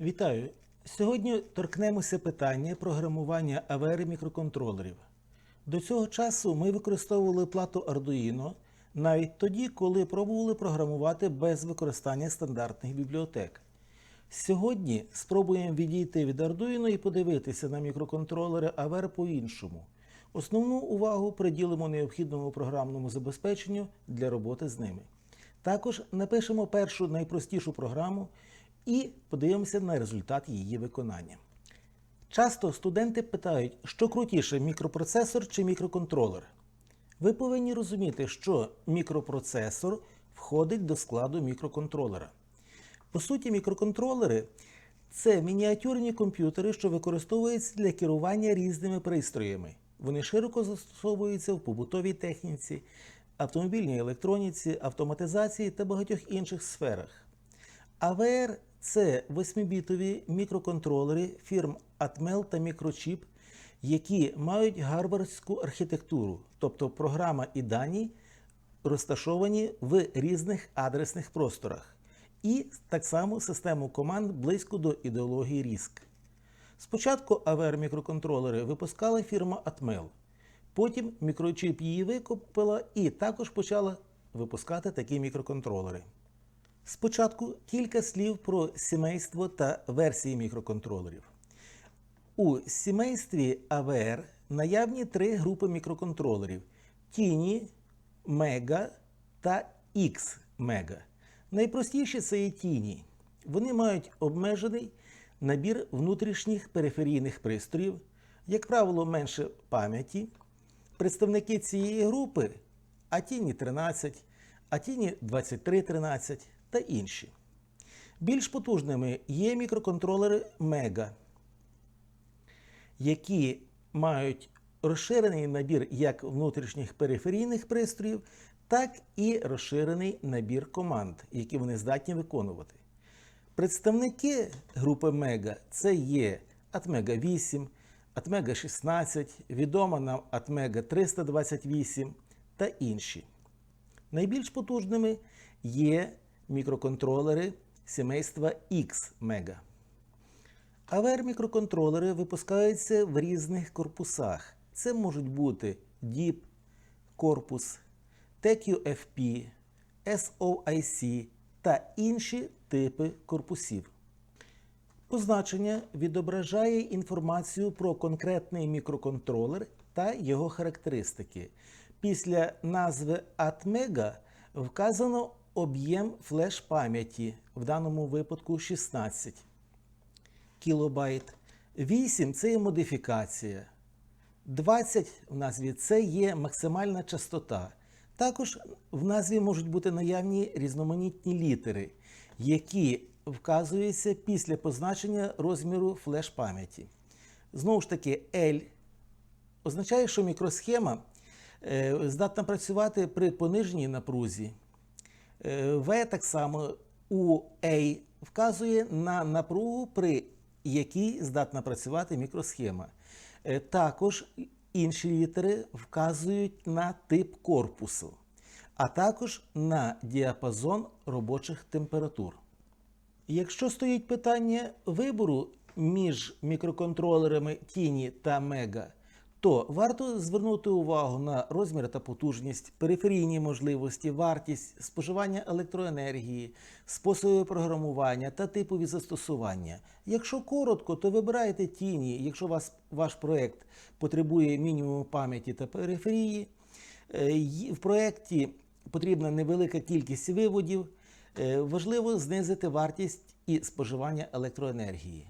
Вітаю! Сьогодні торкнемося питання програмування АВР мікроконтролерів. До цього часу ми використовували плату Arduino навіть тоді, коли пробували програмувати без використання стандартних бібліотек. Сьогодні спробуємо відійти від Arduino і подивитися на мікроконтролери AVR по-іншому. Основну увагу приділимо необхідному програмному забезпеченню для роботи з ними. Також напишемо першу найпростішу програму і подивимося на результат її виконання. Часто студенти питають, що крутіше мікропроцесор чи мікроконтролер. Ви повинні розуміти, що мікропроцесор входить до складу мікроконтролера. По суті, мікроконтролери це мініатюрні комп'ютери, що використовуються для керування різними пристроями. Вони широко застосовуються в побутовій техніці, автомобільній електроніці, автоматизації та багатьох інших сферах. AVR – це 8-бітові мікроконтролери фірм Atmel та Microchip, які мають гарвардську архітектуру, тобто програма і дані розташовані в різних адресних просторах, і так само систему команд близько до ідеології RISC. Спочатку AVR мікроконтролери випускала фірма Atmel, потім Microchip її викупила і також почала випускати такі мікроконтролери. Спочатку кілька слів про сімейство та версії мікроконтролерів. У сімействі AVR наявні три групи мікроконтролерів: Tiny, Mega та X-Mega. Найпростіші це є Tiny. Вони мають обмежений набір внутрішніх периферійних пристроїв, як правило, менше пам'яті. Представники цієї групи Atini 13, Atini 2313 та інші. Більш потужними є мікроконтролери Mega, які мають розширений набір як внутрішніх периферійних пристроїв, так і розширений набір команд, які вони здатні виконувати. Представники групи Mega це є Atmega 8, Atmega 16, відома нам Atmega 328 та інші. Найбільш потужними є мікроконтролери сімейства X-Mega. AVR мікроконтролери випускаються в різних корпусах. Це можуть бути DIP, корпус, TQFP, SOIC та інші типи корпусів. Позначення відображає інформацію про конкретний мікроконтролер та його характеристики. Після назви Atmega вказано об'єм флеш-пам'яті, в даному випадку 16 кілобайт. 8 це є модифікація. 20 в назві це є максимальна частота. Також в назві можуть бути наявні різноманітні літери, які вказуються після позначення розміру флеш-пам'яті. Знову ж таки, L означає, що мікросхема е, здатна працювати при пониженій напрузі. Е, В так само у A вказує на напругу, при якій здатна працювати мікросхема. Е, Також інші літери вказують на тип корпусу, а також на діапазон робочих температур. Якщо стоїть питання вибору між мікроконтролерами Tiny та Mega, то варто звернути увагу на розмір та потужність, периферійні можливості, вартість, споживання електроенергії, способи програмування та типові застосування. Якщо коротко, то вибирайте Tiny, якщо вас, ваш проєкт потребує мінімуму пам'яті та периферії. Е, В проєкті потрібна невелика кількість виводів. Е, Важливо знизити вартість і споживання електроенергії.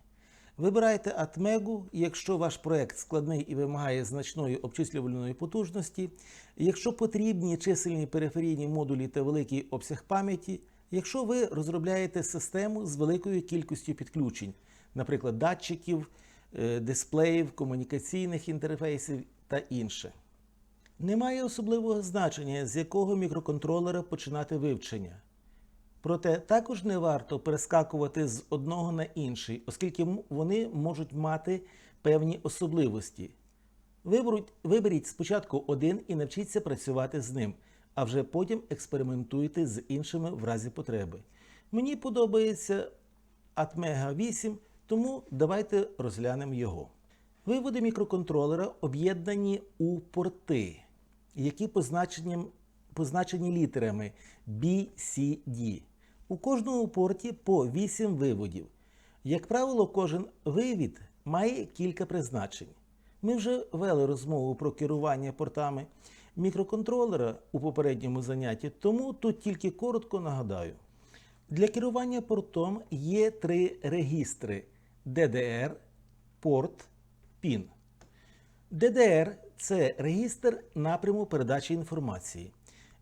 Вибирайте Atmega, якщо ваш проект складний і вимагає значної обчислювальної потужності, якщо потрібні чисельні периферійні модулі та великий обсяг пам'яті, якщо ви розробляєте систему з великою кількістю підключень, наприклад, датчиків, е, дисплеїв, комунікаційних інтерфейсів та інше. Немає особливого значення, з якого мікроконтролера починати вивчення. Проте також не варто перескакувати з одного на інший, оскільки вони можуть мати певні особливості. Виберіть, виберіть спочатку один і навчіться працювати з ним, а вже потім експериментуйте з іншими в разі потреби. Мені подобається Atmega 8, тому давайте розглянемо його. Виводи мікроконтролера об'єднані у порти, які позначені літерами B, C, D. У кожному порті по 8 виводів. Як правило, кожен вивід має кілька призначень. Ми вже вели розмову про керування портами мікроконтролера у попередньому занятті, тому тут тільки коротко нагадаю. Для керування портом є три регістри DDR, порт, PIN. DDR це регістр напряму передачі інформації.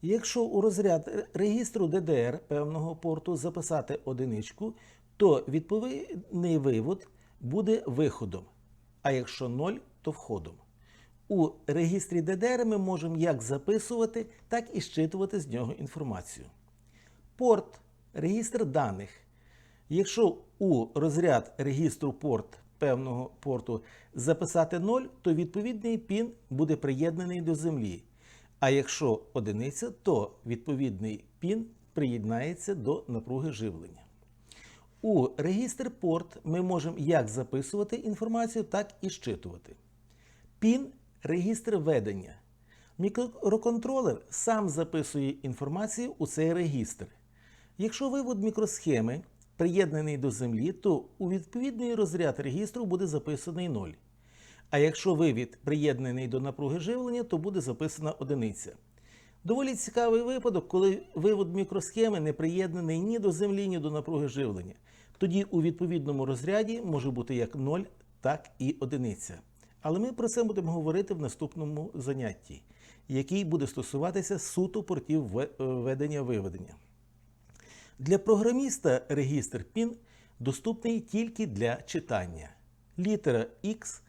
Якщо у розряд регістру DDR певного порту записати одиничку, то відповідний вивод буде виходом, а якщо 0, то входом. У регістрі DDR ми можемо як записувати, так і щитувати з нього інформацію. Порт регістр даних. Якщо у розряд регістру порт певного порту записати 0, то відповідний пін буде приєднаний до землі. А якщо одиниця, то відповідний пін приєднається до напруги живлення. У регістр порт ми можемо як записувати інформацію, так і щитувати. Пін регістр ведення. Мікроконтролер сам записує інформацію у цей регістр. Якщо вивод мікросхеми приєднаний до землі, то у відповідний розряд регістру буде записаний 0. А якщо вивід приєднаний до напруги живлення, то буде записана одиниця. Доволі цікавий випадок, коли вивод мікросхеми не приєднаний ні до землі, ні до напруги живлення. Тоді у відповідному розряді може бути як 0, так і одиниця. Але ми про це будемо говорити в наступному занятті, який буде стосуватися суто портів ведення-виведення. Для програміста регістр PIN доступний тільки для читання. Літера X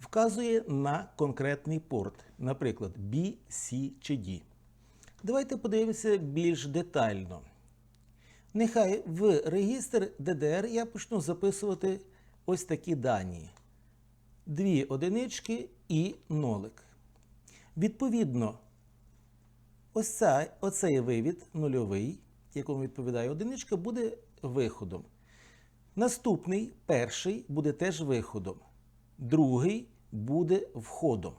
вказує на конкретний порт, наприклад, B, C чи D. Давайте подивимося більш детально. Нехай в регістр DDR я почну записувати ось такі дані: дві одинички і нолик. Відповідно, ось цей, оцей вивід нульовий, якому відповідає одиничка, буде виходом. Наступний, перший, буде теж виходом. Другий буде входом.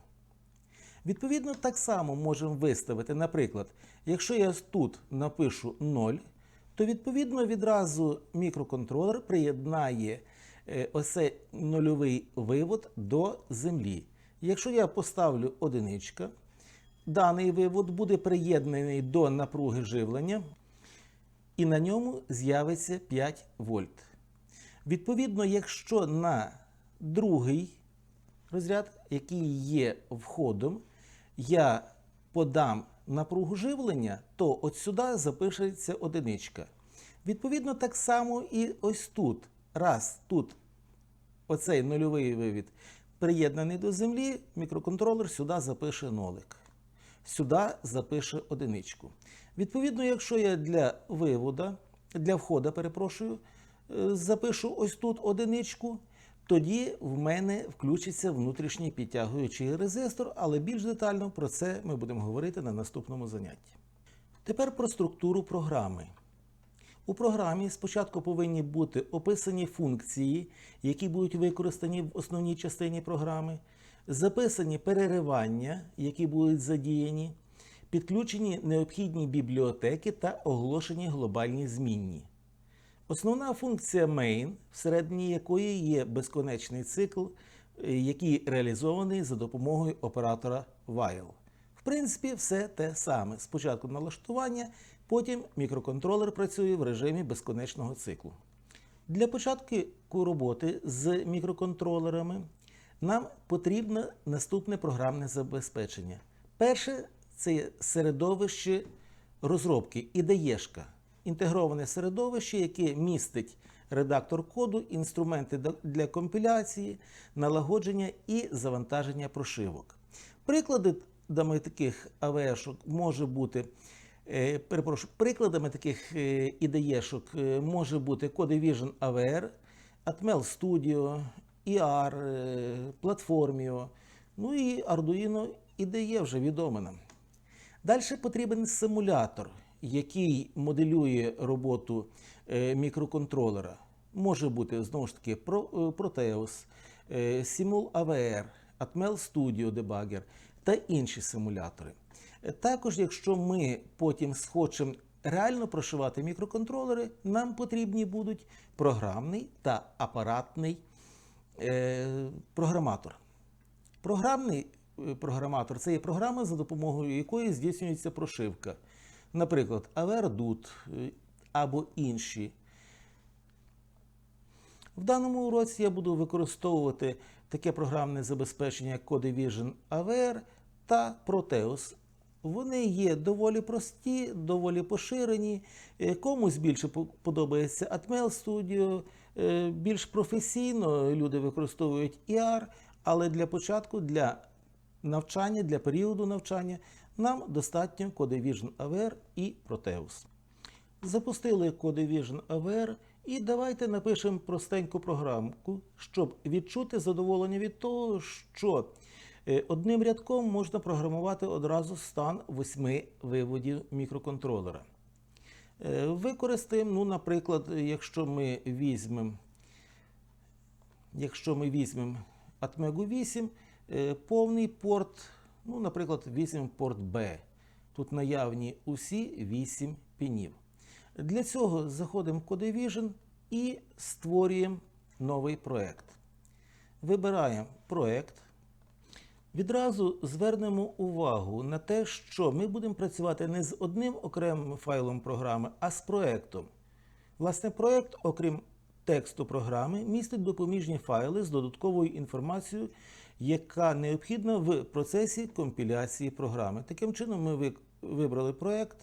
Відповідно, так само можемо виставити, наприклад, якщо я тут напишу 0, то відповідно відразу мікроконтролер приєднає е, ось нульовий вивод до землі. Якщо я поставлю одиничка, даний вивод буде приєднаний до напруги живлення, і на ньому з'явиться 5 вольт. Відповідно, якщо на другий розряд, який є входом, я подам напругу живлення, то от сюди запишеться одиничка. Відповідно, так само і ось тут. Раз тут оцей нульовий вивід приєднаний до землі, мікроконтролер сюди запише нолик. Сюди запише одиничку. Відповідно, якщо я для вивода, для входа, перепрошую, е, запишу ось тут одиничку, тоді в мене включиться внутрішній підтягуючий резистор, але більш детально про це ми будемо говорити на наступному занятті. Тепер про структуру програми. У програмі спочатку повинні бути описані функції, які будуть використані в основній частині програми, записані переривання, які будуть задіяні, підключені необхідні бібліотеки та оголошені глобальні змінні. Основна функція main, всередині якої є безконечний цикл, е, який реалізований за допомогою оператора while. В принципі, все те саме. Спочатку налаштування, потім мікроконтролер працює в режимі безконечного циклу. Для початку роботи з мікроконтролерами нам потрібно наступне програмне забезпечення. Перше це середовище розробки ідеєшка інтегроване середовище, яке містить редактор коду, інструменти для компіляції, налагодження і завантаження прошивок. Прикладами таких АВшок може бути. е, Перепрошую, прикладами таких е, ідеєшок е, може бути CodeVision AVR, Atmel Studio, ER, Platformio, ну і Arduino IDE вже відомо нам. Далі потрібен симулятор, який моделює роботу е, мікроконтролера. Може бути знову ж таки е, Proteus, е, Simul AVR, Atmel Studio Debugger та інші симулятори. Також, якщо ми потім схочемо реально прошивати мікроконтролери, нам потрібні будуть програмний та апаратний програматор. Програмний програматор це є програма, за допомогою якої здійснюється прошивка. Наприклад, AVR-DUT е, або інші. В даному уроці я буду використовувати таке програмне забезпечення, як CodeVision AVR та Proteus. Вони є доволі прості, доволі поширені. Е, Комусь більше подобається Atmel Studio, е, більш професійно люди використовують ER, але для початку, для навчання, для періоду навчання нам достатньо CodeVision AVR і Proteus. Запустили CodeVision AVR і давайте напишемо простеньку програмку, щоб відчути задоволення від того, що е, одним рядком можна програмувати одразу стан восьми виводів мікроконтролера. Е, Використаємо, ну, наприклад, якщо ми візьмемо, якщо ми візьмемо Atmego 8, е, повний порт, ну, наприклад, візьмемо порт B. Тут наявні усі 8 пінів. Для цього заходимо в CodeVision і створюємо новий проект. Вибираємо проект. Відразу звернемо увагу на те, що ми будемо працювати не з одним окремим файлом програми, а з проектом. Власне, проект, окрім тексту програми, містить допоміжні файли з додатковою інформацією, яка необхідна в процесі компіляції програми. Таким чином, ми вибрали проект.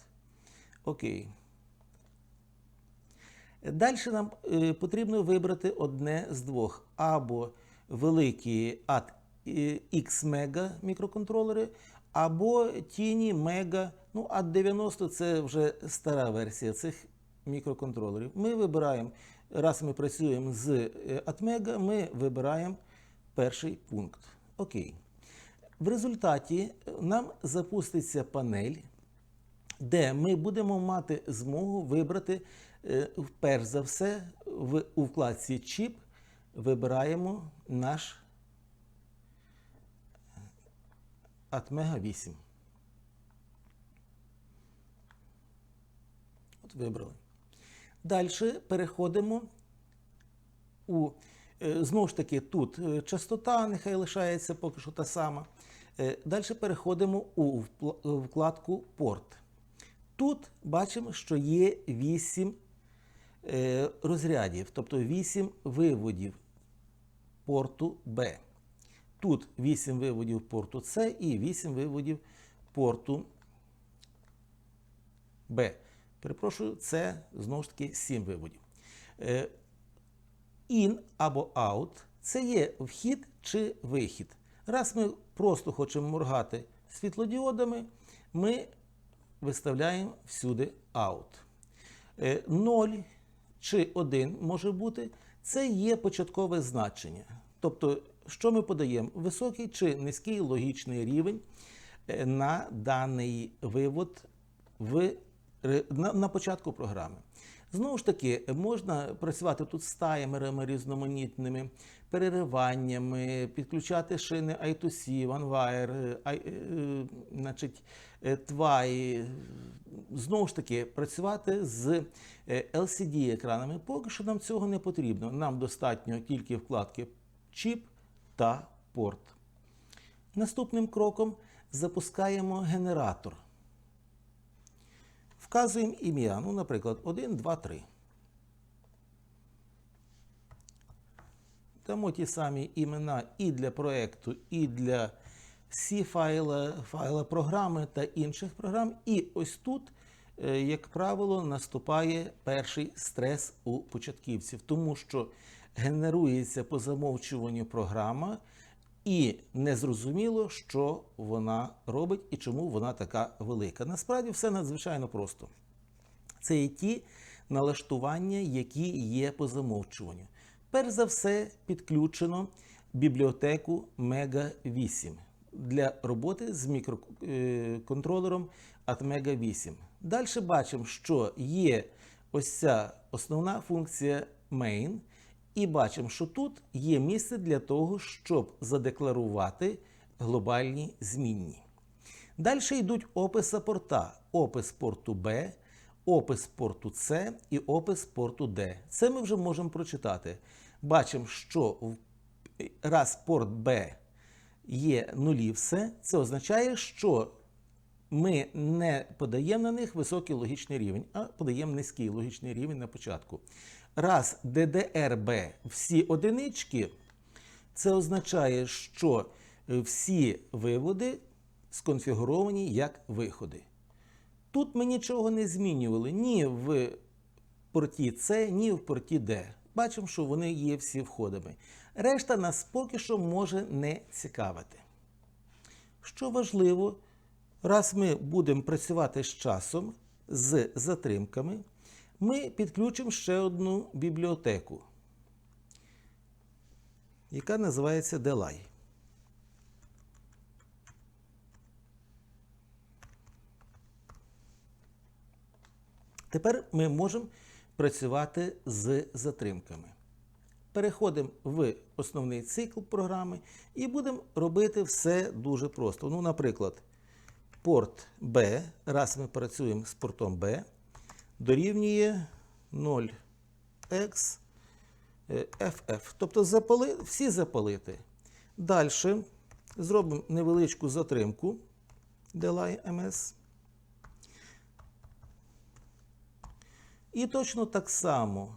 Окей. Далі нам е, потрібно вибрати одне з двох: або великі AT X Mega мікроконтролери, або Tiny Mega. Ну, AT 90 це вже стара версія цих мікроконтролерів. Ми вибираємо, раз ми працюємо з е, Atmega, ми вибираємо перший пункт. Окей. В результаті нам запуститься панель, де ми будемо мати змогу вибрати, е, перш за все, в, у вкладці Чіп вибираємо наш Atmega 8. От вибрали. Далі переходимо у е, знову ж таки тут е, частота, нехай лишається поки що та сама. Далі переходимо у вкладку порт. Тут бачимо, що є 8 е, розрядів, тобто 8 виводів порту Б. Тут 8 виводів порту С і 8 виводів порту Б. Перепрошую, це знову ж таки 7 виводів. Е, In або out це є вхід чи вихід. Раз ми просто хочемо моргати світлодіодами, ми виставляємо всюди out. 0 чи 1 може бути, це є початкове значення. Тобто, що ми подаємо? Високий чи низький логічний рівень е, на даний вивод в, на, на початку програми. Знову ж таки, можна працювати тут з таймерами різноманітними, перериваннями, підключати шини I2C, OneWire, е, I- е, значить, е, TWI. Знову ж таки, працювати з LCD-екранами. Поки що нам цього не потрібно. Нам достатньо тільки вкладки чіп та порт. Наступним кроком запускаємо генератор. Вказуємо ім'я, ну, наприклад, 1, 2, 3. Дамо ті самі імена і для проєкту, і для C файла, файла програми та інших програм. І ось тут, е, як правило, наступає перший стрес у початківців, тому що генерується по замовчуванню програма, і незрозуміло, що вона робить і чому вона така велика. Насправді все надзвичайно просто. Це є ті налаштування, які є по замовчуванню. Перш за все, підключено бібліотеку Mega 8 для роботи з мікроконтролером Atmega 8. Далі бачимо, що є ось ця основна функція main. І бачимо, що тут є місце для того, щоб задекларувати глобальні змінні. Далі йдуть описи порта, опис порту B, опис порту C і опис порту D. Це ми вже можемо прочитати. Бачимо, що раз порт B є нулі все, це означає, що ми не подаємо на них високий логічний рівень, а подаємо низький логічний рівень на початку. Раз DDRB всі одинички, це означає, що е, всі виводи сконфігуровані як виходи. Тут ми нічого не змінювали ні в порті С, ні в порті Д. Бачимо, що вони є всі входами. Решта нас поки що може не цікавити. Що важливо, раз ми будемо працювати з часом, з затримками, ми підключимо ще одну бібліотеку, яка називається Delay. Тепер ми можемо працювати з затримками. Переходимо в основний цикл програми і будемо робити все дуже просто. Ну, наприклад, порт B, раз ми працюємо з портом B, дорівнює 0x е, FF. Тобто запали, всі запалити. Далі зробимо невеличку затримку delay MS. І точно так само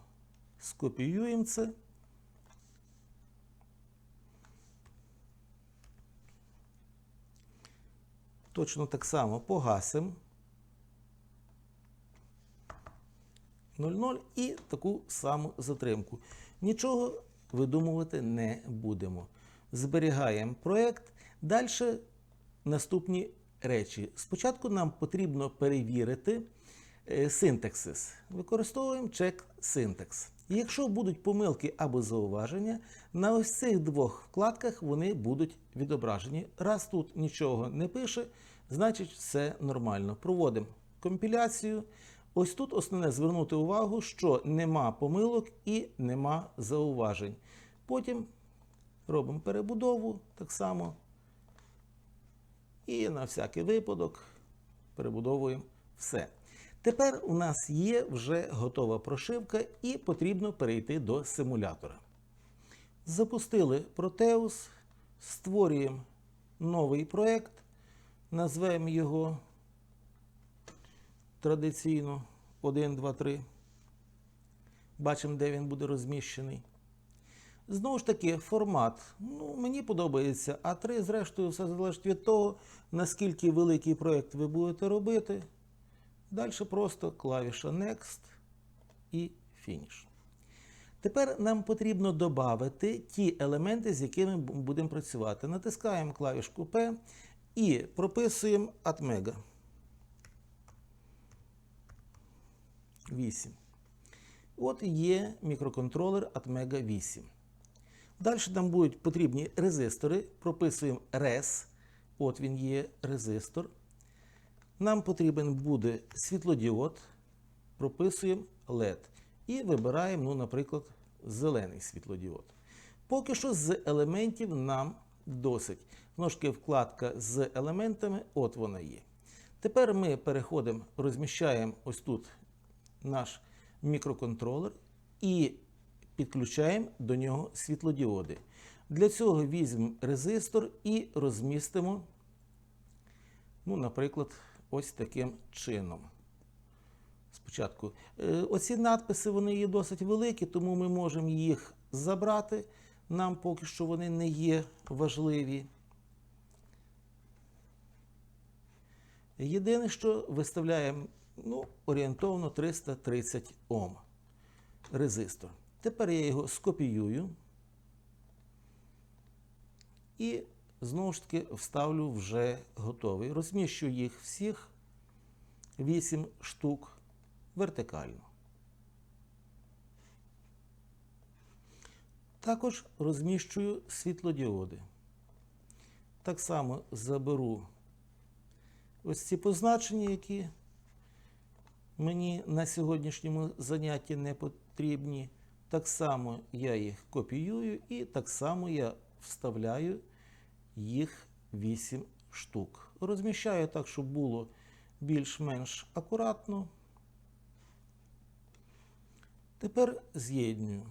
скопіюємо це. Точно так само погасимо 0,0 і таку саму затримку. Нічого видумувати не будемо. Зберігаємо проєкт. Далі наступні речі. Спочатку нам потрібно перевірити е, синтаксис. Використовуємо чек синтекс. Якщо будуть помилки або зауваження, на ось цих двох вкладках вони будуть відображені. Раз тут нічого не пише, значить все нормально. Проводимо компіляцію. Ось тут основне звернути увагу, що нема помилок і нема зауважень. Потім робимо перебудову так само. І на всякий випадок перебудовуємо все. Тепер у нас є вже готова прошивка і потрібно перейти до симулятора. Запустили Proteus, створюємо новий проєкт, назвемо його традиційно 1, 2, 3. Бачимо, де він буде розміщений. Знову ж таки, формат. Ну, мені подобається А3, зрештою, все залежить від того, наскільки великий проєкт ви будете робити. Далі просто клавіша Next і Finish. Тепер нам потрібно додати ті елементи, з якими будемо працювати. Натискаємо клавішку P і прописуємо Atmega 8. От є мікроконтролер Atmega 8. Далі нам будуть потрібні резистори. Прописуємо RES. От він є резистор. Нам потрібен буде світлодіод. Прописуємо LED. І вибираємо, ну, наприклад, зелений світлодіод. Поки що з елементів нам досить. Таки, вкладка з елементами, от вона є. Тепер ми переходимо, розміщаємо ось тут наш мікроконтролер і підключаємо до нього світлодіоди. Для цього візьмемо резистор і розмістимо, ну, наприклад, ось таким чином. Спочатку. Е, Оці надписи вони є досить великі, тому ми можемо їх забрати. Нам поки що вони не є важливі. Єдине, що виставляємо ну, орієнтовно 330 Ом резистор. Тепер я його скопіюю і знову ж таки вставлю вже готовий. Розміщу їх всіх 8 штук вертикально. Також розміщую світлодіоди. Так само заберу ось ці позначення, які мені на сьогоднішньому занятті не потрібні. Так само я їх копіюю і так само я вставляю їх 8 штук. Розміщаю так, щоб було більш-менш акуратно. Тепер з'єднюю.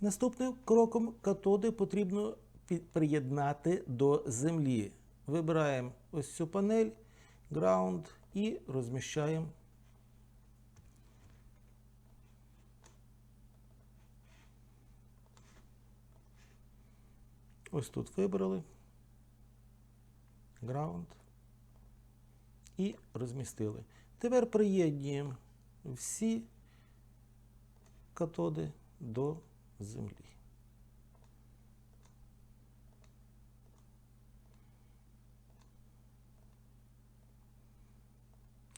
Наступним кроком катоди потрібно приєднати до землі. Вибираємо ось цю панель, ground і розміщаємо. Ось тут вибрали ground і розмістили. Тепер приєднуємо всі катоди до землі.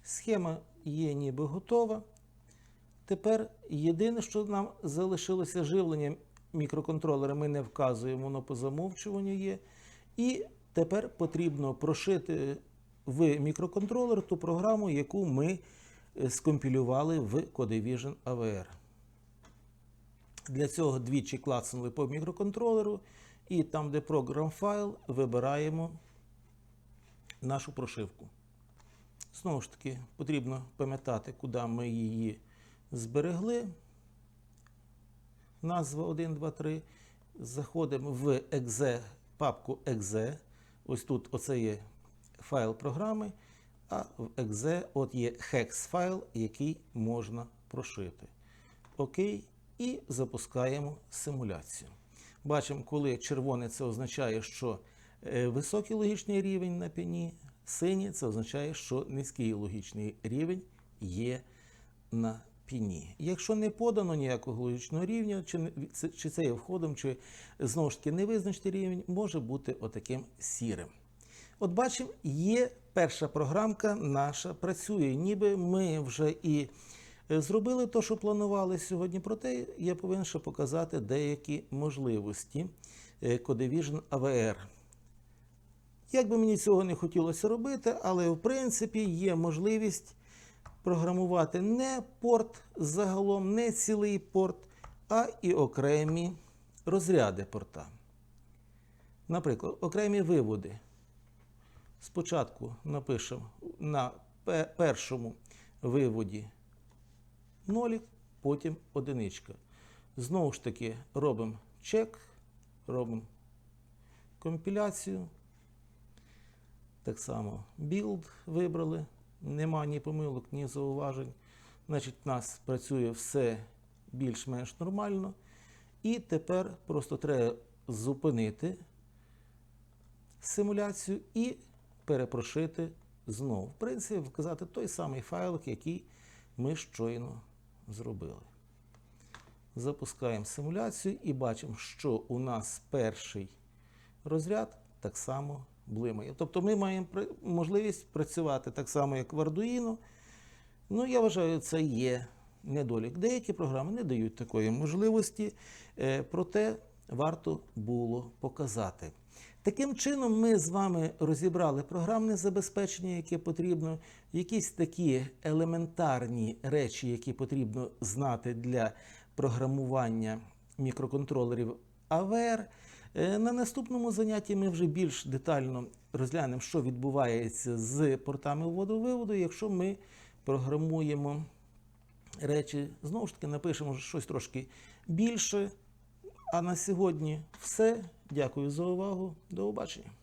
Схема є ніби готова. Тепер єдине, що нам залишилося живлення мікроконтролера, ми не вказуємо, воно по замовчуванню є. І тепер потрібно прошити в мікроконтролер ту програму, яку ми скомпілювали в CodeVision AVR. Для цього двічі клацнули по мікроконтролеру, і там, де програм файл, вибираємо нашу прошивку. Знову ж таки, потрібно пам'ятати, куди ми її зберегли. Назва 1, 2, 3. Заходимо в exe, папку exe. Ось тут оце є файл програми, а в exe от є hex файл, який можна прошити. Окей. І запускаємо симуляцію. Бачимо, коли червоне це означає, що е, високий логічний рівень на піні, синій це означає, що низький логічний рівень є на піні. Якщо не подано ніякого логічного рівня, чи, це- є входом, чи знову ж таки невизначений рівень, може бути отаким сірим. От бачимо, є перша програмка наша працює, ніби ми вже і зробили те, що планували сьогодні. Проте я повинен ще показати деякі можливості е, CodeVision AVR. Як би мені цього не хотілося робити, але в принципі є можливість програмувати не порт загалом, не цілий порт, а і окремі розряди порта. Наприклад, окремі виводи. Спочатку напишемо на першому виводі нолік, потім одиничка. Знову ж таки, робимо чек, робимо компіляцію. Так само build вибрали, нема ні помилок, ні зауважень. Значить, у нас працює все більш-менш нормально. І тепер просто треба зупинити симуляцію і перепрошити знову. В принципі, вказати той самий файлик, який ми щойно зробили. Запускаємо симуляцію і бачимо, що у нас перший розряд так само блимає. Тобто ми маємо можливість працювати так само, як в Arduino. Ну, я вважаю, це є недолік. Деякі програми не дають такої можливості, е, проте варто було показати. Таким чином, ми з вами розібрали програмне забезпечення, яке потрібно, якісь такі елементарні речі, які потрібно знати для програмування мікроконтролерів AVR. Е, На наступному занятті ми вже більш детально розглянемо, що відбувається з портами вводу-виводу, якщо ми програмуємо речі. Знову ж таки, напишемо щось трошки більше. А на сьогодні все. Дякую за увагу. До побачення.